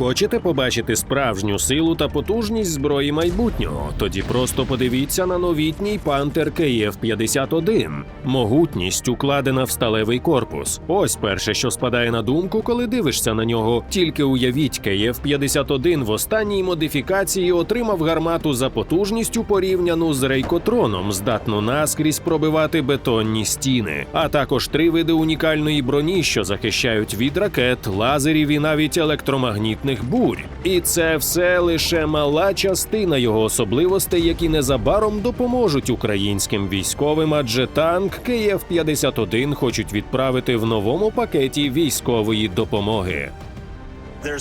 Хочете побачити справжню силу та потужність зброї майбутнього? Тоді просто подивіться на новітній Пантер КФ 51 Могутність укладена в сталевий корпус. Ось перше, що спадає на думку, коли дивишся на нього. Тільки уявіть, КФ 51 в останній модифікації отримав гармату за потужністю порівняну з рейкотроном, здатну наскрізь пробивати бетонні стіни, а також три види унікальної броні, що захищають від ракет, лазерів і навіть електромагнітних бурь. І це все лише мала частина його особливостей, які незабаром допоможуть українським військовим, адже танк Київ 51 хочуть відправити в новому пакеті військової допомоги.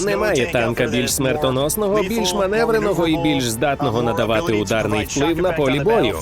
Немає танка більш смертоносного, більш маневреного і більш здатного надавати ударний вплив на полі бою.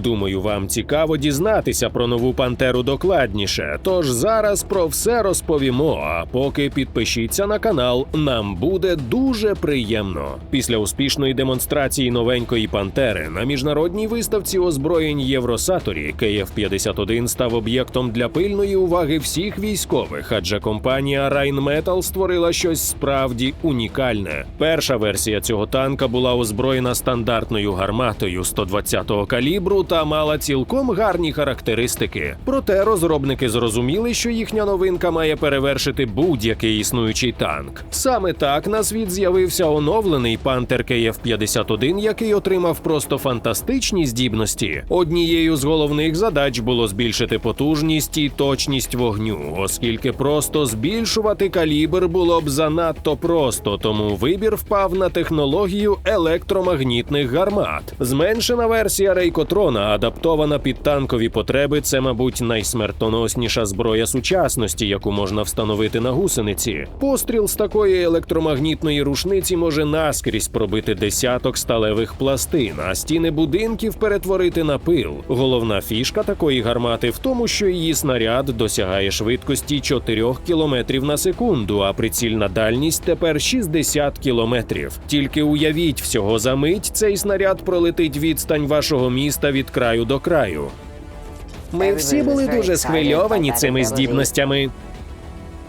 Думаю, вам цікаво дізнатися про нову пантеру докладніше. Тож зараз про все розповімо. А поки підпишіться на канал, нам буде дуже приємно. Після успішної демонстрації новенької пантери на міжнародній виставці озброєнь Євросаторі Київ 51 став об'єктом для пильної уваги всіх військових, адже компанія Rheinmetall створила щось справді унікальне. Перша версія цього танка була озброєна стандартною гарматою 120-го калібру та мала цілком гарні характеристики. Проте розробники зрозуміли, що їхня новинка має перевершити будь-який існуючий танк. Саме так на світ з'явився оновлений Пантер КФ 51 який отримав просто фантастичні здібності. Однією з головних задач було збільшити потужність і точність вогню, оскільки просто збільшувати калібр було б занадто просто, тому вибір впав на технологію електромагнітних гармат. Зменшена версія Рейкотрона, адаптована під танкові потреби, це, мабуть, найсмертоносніша зброя сучасності, яку можна встановити на гусениці. Постріл з такої електромагнітної рушниці може наскрізь пробити десяток сталевих пластин, а стіни будинків перетворити на пил. Головна фішка такої гармати в тому, що її снаряд досягає швидкості 4 км на секунду, а прицільна дальність тепер 60 км. Тільки уявіть, всього за мить цей снаряд пролетить відстань вашого міста від краю до краю. Ми всі були дуже схвильовані цими здібностями.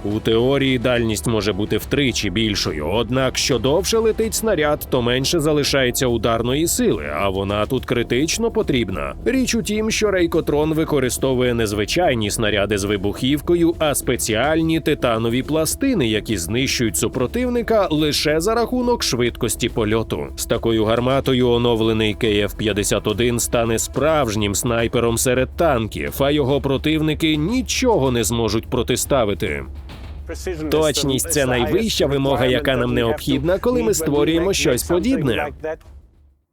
У теорії дальність може бути втричі більшою, однак що довше летить снаряд, то менше залишається ударної сили, а вона тут критично потрібна. Річ у тім, що рейкотрон використовує не звичайні снаряди з вибухівкою, а спеціальні титанові пластини, які знищують супротивника лише за рахунок швидкості польоту. З такою гарматою оновлений КФ-51 стане справжнім снайпером серед танків, а його противники нічого не зможуть протиставити. Точність це найвища вимога, яка нам необхідна, коли ми створюємо щось подібне.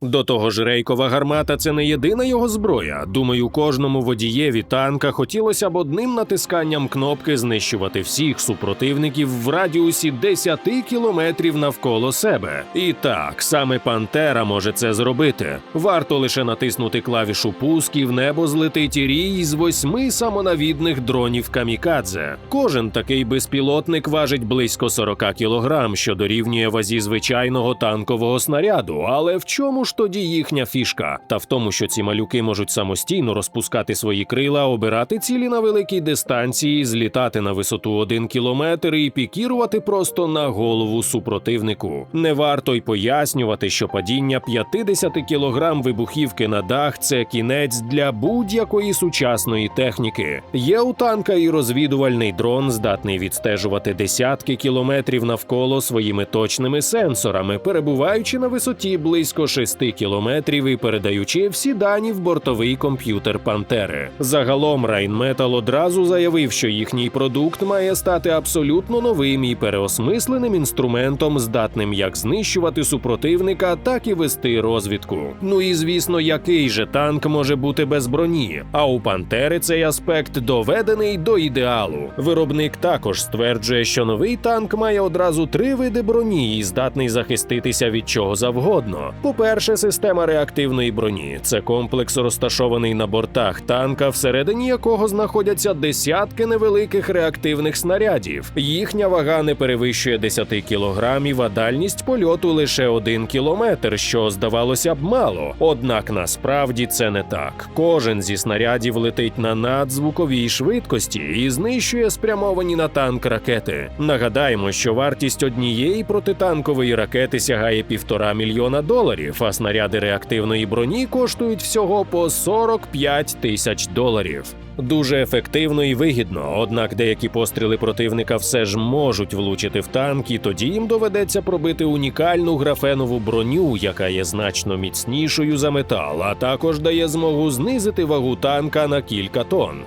До того ж, рейкова гармата це не єдина його зброя. Думаю, кожному водієві танка хотілося б одним натисканням кнопки знищувати всіх супротивників в радіусі 10 кілометрів навколо себе. І так, саме Пантера може це зробити. Варто лише натиснути клавішу пуск і в небо злетить рій з восьми самонавідних дронів камікадзе. Кожен такий безпілотник важить близько 40 кілограм, що дорівнює вазі звичайного танкового снаряду. Але в чому ж тоді їхня фішка? Та в тому, що ці малюки можуть самостійно розпускати свої крила, обирати цілі на великій дистанції, злітати на висоту один кілометр і пікірувати просто на голову супротивнику. Не варто й пояснювати, що падіння 50 кілограм вибухівки на дах це кінець для будь-якої сучасної техніки. Є у танка і розвідувальний дрон, здатний відстежувати десятки кілометрів навколо своїми точними сенсорами, перебуваючи на висоті близько 6 кілометрів і передаючи всі дані в бортовий комп'ютер Пантери. Загалом Rheinmetall одразу заявив, що їхній продукт має стати абсолютно новим і переосмисленим інструментом, здатним як знищувати супротивника, так і вести розвідку. Ну і звісно, який же танк може бути без броні? А у Пантери цей аспект доведений до ідеалу. Виробник також стверджує, що новий танк має одразу три види броні і здатний захиститися від чого завгодно. По-перше, лише система реактивної броні. Це комплекс розташований на бортах танка, всередині якого знаходяться десятки невеликих реактивних снарядів. Їхня вага не перевищує 10 кілограмів, а дальність польоту лише 1 кілометр, що здавалося б мало. Однак насправді це не так. Кожен зі снарядів летить на надзвуковій швидкості і знищує спрямовані на танк ракети. Нагадаємо, що вартість однієї протитанкової ракети сягає півтора мільйона доларів, а снаряди реактивної броні коштують всього по 45 тисяч доларів. Дуже ефективно і вигідно, однак деякі постріли противника все ж можуть влучити в танк, і тоді їм доведеться пробити унікальну графенову броню, яка є значно міцнішою за метал, а також дає змогу знизити вагу танка на кілька тонн.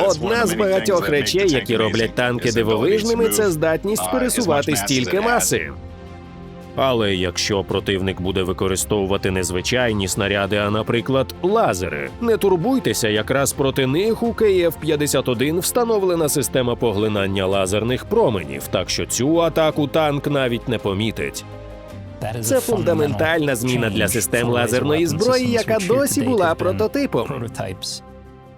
Одна з багатьох речей, які роблять танки дивовижними, це здатність пересувати стільки маси. Але якщо противник буде використовувати не звичайні снаряди, а, наприклад, лазери, не турбуйтеся, якраз проти них у КФ-51 встановлена система поглинання лазерних променів, так що цю атаку танк навіть не помітить. Це фундаментальна зміна для систем лазерної зброї, яка досі була прототипом.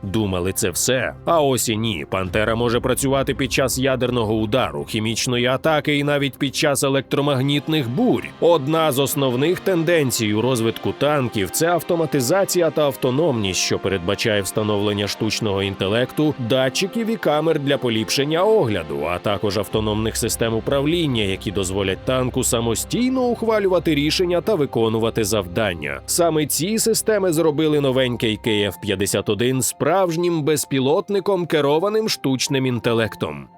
Думали, це все. А ось і ні. Пантера може працювати під час ядерного удару, хімічної атаки і навіть під час електромагнітних бурь. Одна з основних тенденцій у розвитку танків це автоматизація та автономність, що передбачає встановлення штучного інтелекту, датчиків і камер для поліпшення огляду, а також автономних систем управління, які дозволять танку самостійно ухвалювати рішення та виконувати завдання. Саме ці системи зробили новенький КФ-51 справжнім безпілотником, керованим штучним інтелектом.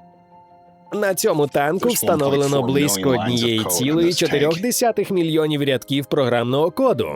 На цьому танку встановлено близько однієї цілої чотирьох десятих мільйонів рядків програмного коду.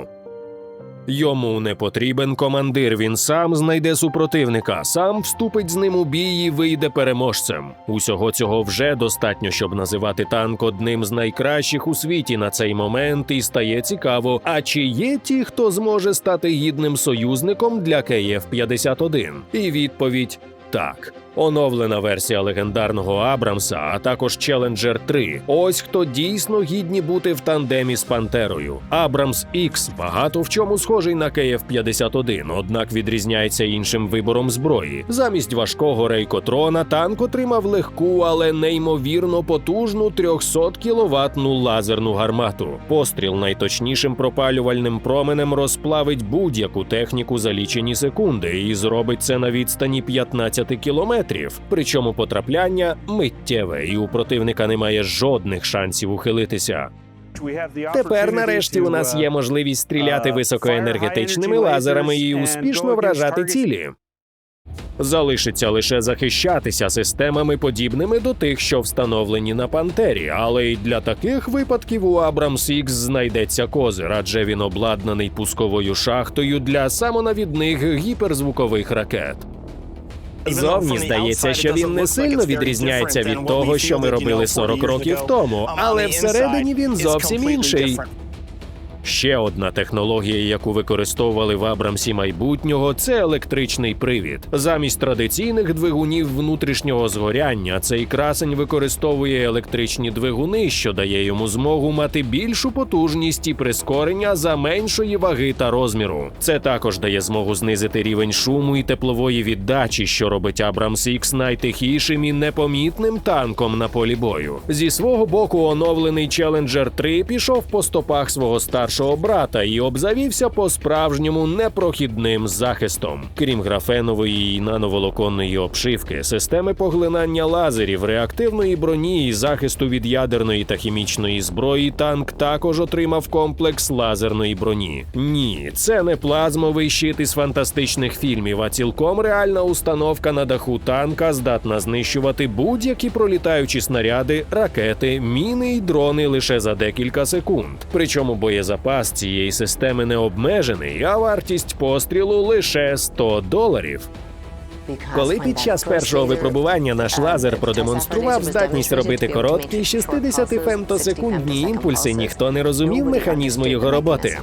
Йому не потрібен командир. Він сам знайде супротивника, сам вступить з ним у бій і вийде переможцем. Усього цього вже достатньо, щоб називати танк одним з найкращих у світі на цей момент. І стає цікаво, а чи є ті, хто зможе стати гідним союзником для КФ-51? І відповідь так. Оновлена версія легендарного Абрамса, а також Challenger 3. Ось хто дійсно гідні бути в тандемі з Пантерою. Абрамс X багато в чому схожий на КФ-51, однак відрізняється іншим вибором зброї. Замість важкого рейкотрона танк отримав легку, але неймовірно потужну 300 кіловатну лазерну гармату. Постріл найточнішим пропалювальним променем розплавить будь-яку техніку за лічені секунди і зробить це на відстані 15 кілометрів. Причому потрапляння миттєве, і у противника немає жодних шансів ухилитися. Тепер, нарешті, у нас є можливість стріляти високоенергетичними лазерами і успішно вражати цілі. Залишиться лише захищатися системами, подібними до тих, що встановлені на Пантері, але й для таких випадків у Абрамс Х знайдеться козир, адже він обладнаний пусковою шахтою для самонавідних гіперзвукових ракет. Зовні здається, що він не сильно відрізняється від того, що ми робили 40 років тому, але всередині він зовсім інший. Ще одна технологія, яку використовували в Абрамсі майбутнього, це електричний привід. Замість традиційних двигунів внутрішнього згоряння цей красень використовує електричні двигуни, що дає йому змогу мати більшу потужність і прискорення за меншої ваги та розміру. Це також дає змогу знизити рівень шуму і теплової віддачі, що робить Абрамс Х найтихішим і непомітним танком на полі бою. Зі свого боку, оновлений Challenger 3 пішов по стопах свого старшого брата і обзавівся по-справжньому непрохідним захистом. Крім графенової і нановолоконної обшивки, системи поглинання лазерів, реактивної броні і захисту від ядерної та хімічної зброї, танк також отримав комплекс лазерної броні. Ні, це не плазмовий щит із фантастичних фільмів, а цілком реальна установка на даху танка здатна знищувати будь-які пролітаючі снаряди, ракети, міни й дрони лише за декілька секунд. Причому боєзапас цієї системи не обмежений, а вартість пострілу лише 100 доларів. Коли під час першого випробування наш лазер продемонстрував здатність робити короткі 60 фемтосекундні імпульси, ніхто не розумів механізму його роботи.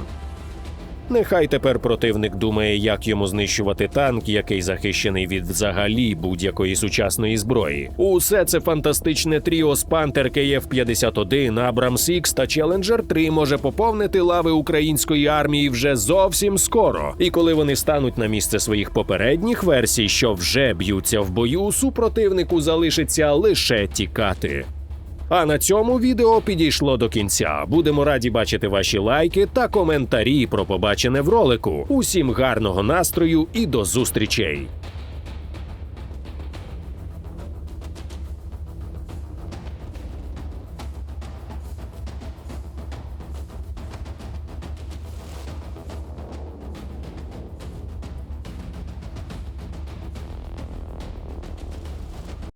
Нехай тепер противник думає, як йому знищувати танк, який захищений від взагалі будь-якої сучасної зброї. Усе це фантастичне тріо з Пантер КФ-51, Абрамс Ікс та Челенджер 3 може поповнити лави української армії вже зовсім скоро. І коли вони стануть на місце своїх попередніх версій, що вже б'ються в бою, супротивнику залишиться лише тікати. А на цьому відео підійшло до кінця. Будемо раді бачити ваші лайки та коментарі про побачене в ролику. Усім гарного настрою і до зустрічей!